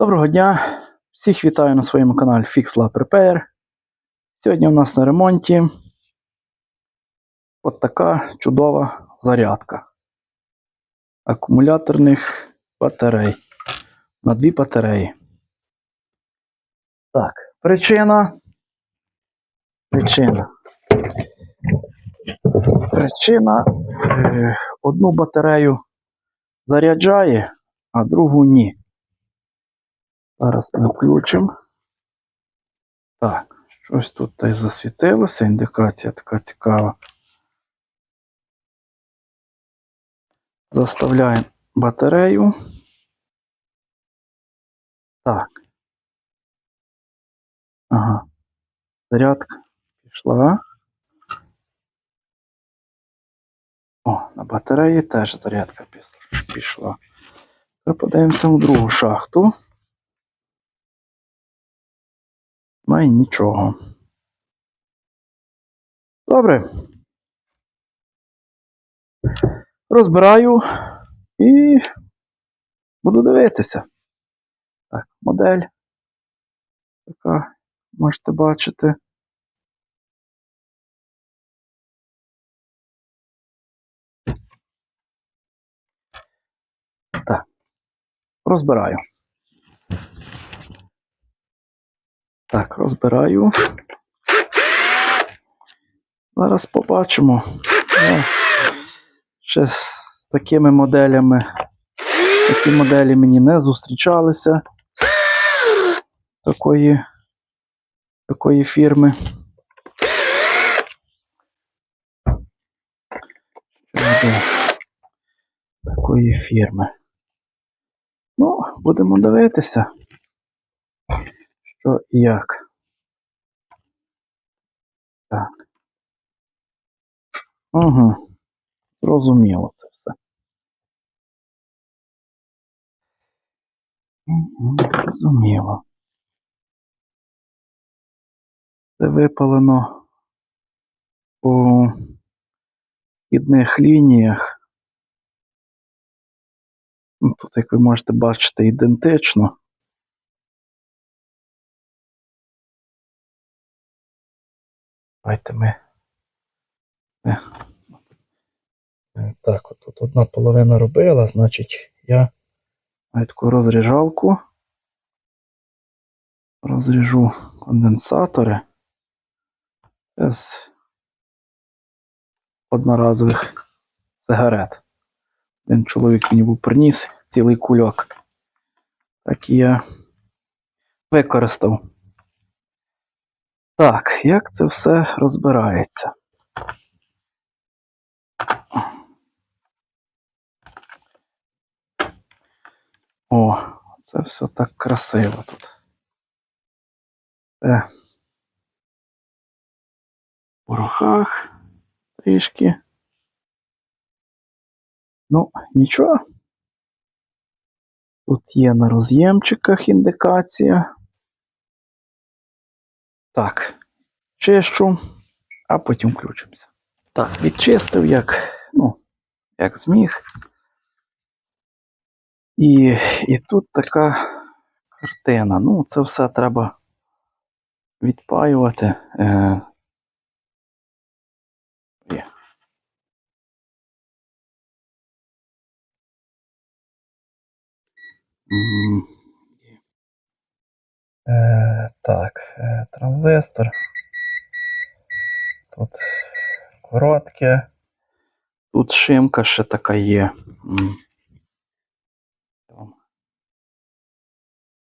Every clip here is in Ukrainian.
Доброго дня! Всіх вітаю на своєму каналі Fix Lab Repair. Сьогодні у нас на ремонті от така чудова зарядка акумуляторних батарей на дві батареї. Так, причина. Причина. Причина. Е, одну батарею заряджає, а другу ні. Зараз ми включимо. Так, щось тут та й засвітилося, індикація така цікава. Заставляємо батарею. Так. Ага. Зарядка пішла. О, на батареї теж зарядка пішла. Тепер подивимося у другу шахту. Має нічого. Добре. Розбираю і буду дивитися. Так, модель. Така, можете бачити. Так, розбираю. Так, розбираю. Зараз побачимо. Ну, ще з такими моделями. Такі моделі мені не зустрічалися. Такої, такої фірми. Такої фірми. Ну, будемо дивитися що і як. Так. Угу. Зрозуміло це все. Зрозуміло. Це випалено у хідних лініях. Ну, Тут, як ви можете бачити, ідентично. Давайте ми. Е, е, Так, от тут одна половина робила, значить я маю таку розріжалку. Розріжу конденсатори з одноразових сигарет. Один чоловік мені був приніс цілий кульок. Так я використав. Так, як це все розбирається? О, це все так красиво тут. Це в порохах трішки. Ну, нічого. Тут є на роз'ємчиках індикація. Так, чищу, а потім включимося. Так, відчистив як, ну, як зміг. І, і тут така картина. Ну, це все треба відпаювати. Е, є. Е, так, е, транзистор. Тут коротке. Тут шимка ще така є. Там.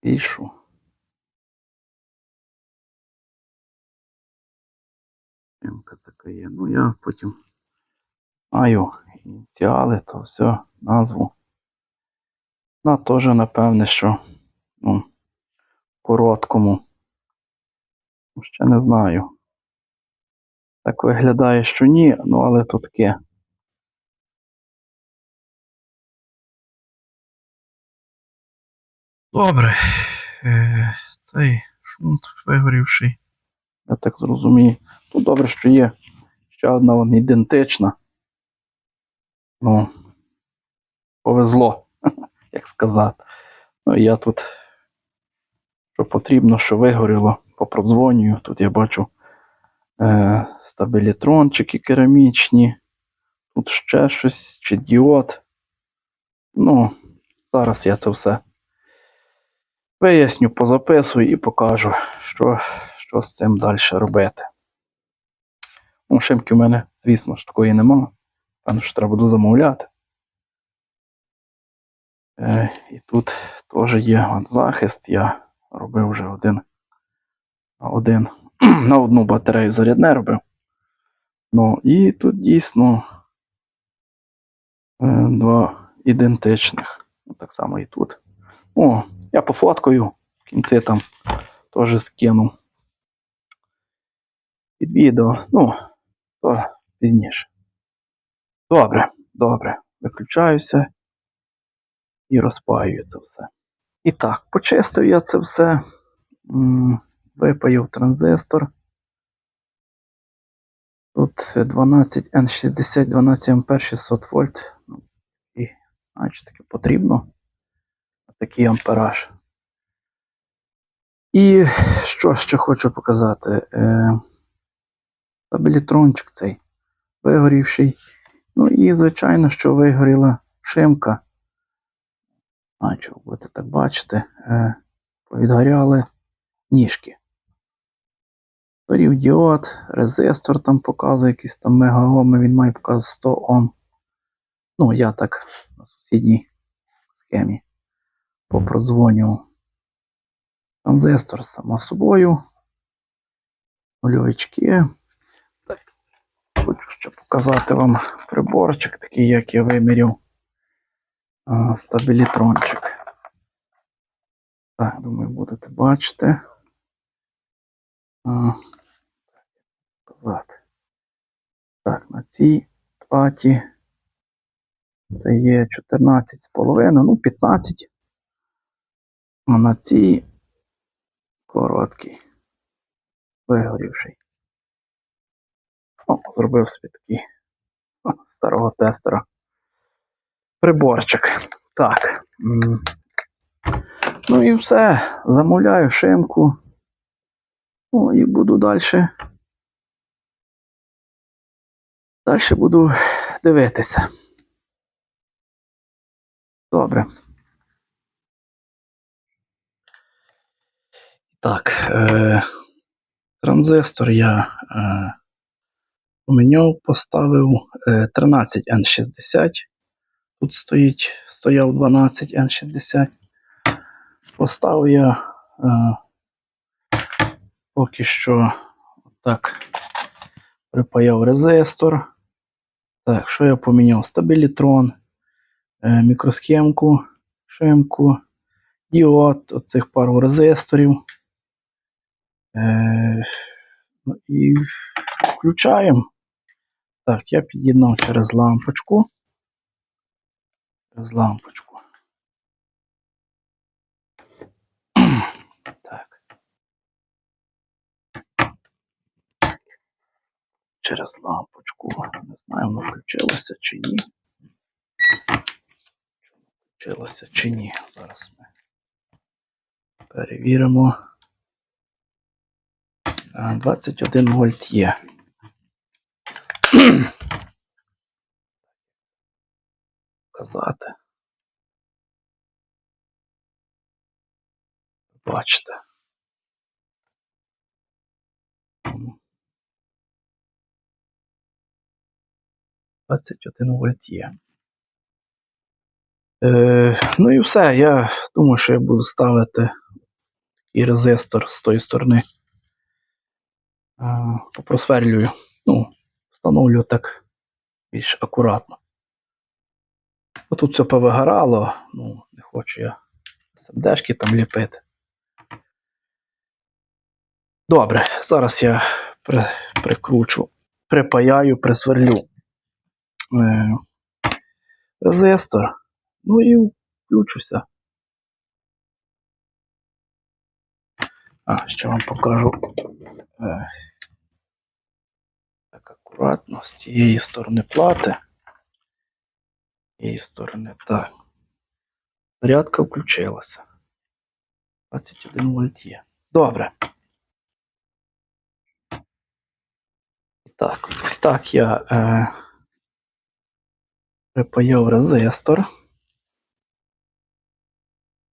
Пішу. Шимка така є. Ну я потім маю ініціали, то все, назву. Ну, теж, напевне, що ну, короткому. Ще не знаю. Так виглядає, що ні, ну але то таке. Добре. Е, цей шунт вигорівший. Я так зрозумію. Ну, добре, що є ще одна вона ідентична. Ну, повезло, як сказати. Ну, і я тут що потрібно, що вигоріло, попродзвонюю. Тут я бачу е, стабілітрончики керамічні, тут ще щось, чи діод. Ну, зараз я це все виясню, позаписую і покажу, що, що з цим далі робити. Ну, шимки в мене, звісно ж, такої нема. Певно, що треба буде замовляти. Е, і тут теж є захист. Я робив вже один на один на одну батарею зарядне робив. Ну, і тут дійсно е, два ідентичних. Ну, Так само і тут. О, я пофоткаю, в кінці там теж скину під відео. Ну, то пізніше. Добре, добре. Виключаюся і розпаюю це все. І так, почистив я це все. М, Випаяв транзистор. Тут 12 N60, 12 А 600 вольт. Ну, І, значить, таки потрібно. Такий ампераж. І що ще хочу показати? Е, Стабілітрончик цей вигорівший. Ну і, звичайно, що вигоріла шимка. Ви будете так бачити, е, повідгоряли ніжки. Діод, резистор там показує якісь там мегаоми, він має показувати 100 Ом. Ну, я так на сусідній схемі попродзвонював. Транзистор само собою. Нульовички. Так, хочу ще показати вам приборчик, такий, як я виміряв. Стабілітрончик. Так, думаю, будете бачити. Так, на цій платі це є 14,5, ну 15. А на цій короткий, вигорівший. О, зробив собі такий старого тестера. Приборчик. Так. Ну і все. Замовляю шимку. Ну і буду далі. Далі буду дивитися. Добре. Так, е, транзистор я е, поміняв, поставив е, 13N60. Тут стоїть, стояв 12N60. Поставив я е, поки що так припаяв резистор. Так, що я поміняв? Стабілітрон, е, мікросхемку, шимку, діод, оцих пару резисторів. Е, ну і включаємо. Так, я під'єднав через лампочку. Через лампочку. Так. Через лампочку. Не знаю, воно включилося чи ні. Включилося чи ні. Зараз ми перевіримо. 21 вольт є. Казати. Бачите. М. 21 вольт є. Е, ну і все. Я думаю, що я буду ставити такий резистор з тої сторони. Е, попросверлюю. Ну, встановлю так більш акуратно. Бо тут все повигорало, ну, не хочу я СМДшки там ліпити. Добре, зараз я при, прикручу, припаяю, присверлю е, резистор. Ну і включуся. А, ще вам покажу. Е, так акуратно з цієї сторони плати. З цієї сторони так. Зарядка включилася. 21 вольт є. Добре. Так, ось так я е, припаяв резистор.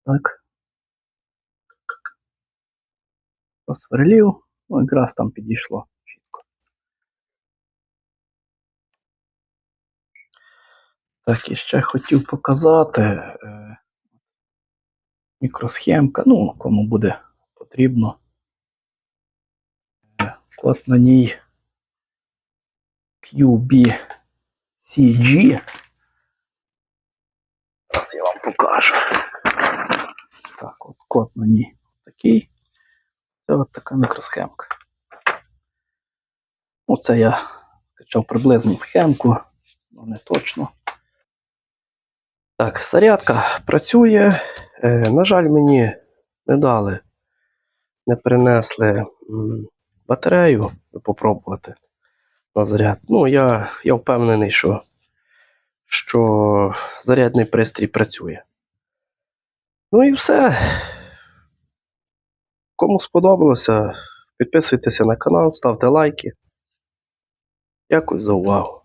Так. Посверлів. Ну, якраз там підійшло Так, і ще хотів показати е, мікросхемка, ну, кому буде потрібно. Е, на ній QBCG. Зараз я вам покажу. Так, от код на ній такий. Це от така мікросхемка. Ну, це я скачав приблизну схемку, але не точно. Так, зарядка працює. Е, на жаль, мені не дали, не принесли батарею попробувати на заряд. Ну, я, я впевнений, що, що зарядний пристрій працює. Ну і все. Кому сподобалося, підписуйтеся на канал, ставте лайки. Дякую за увагу.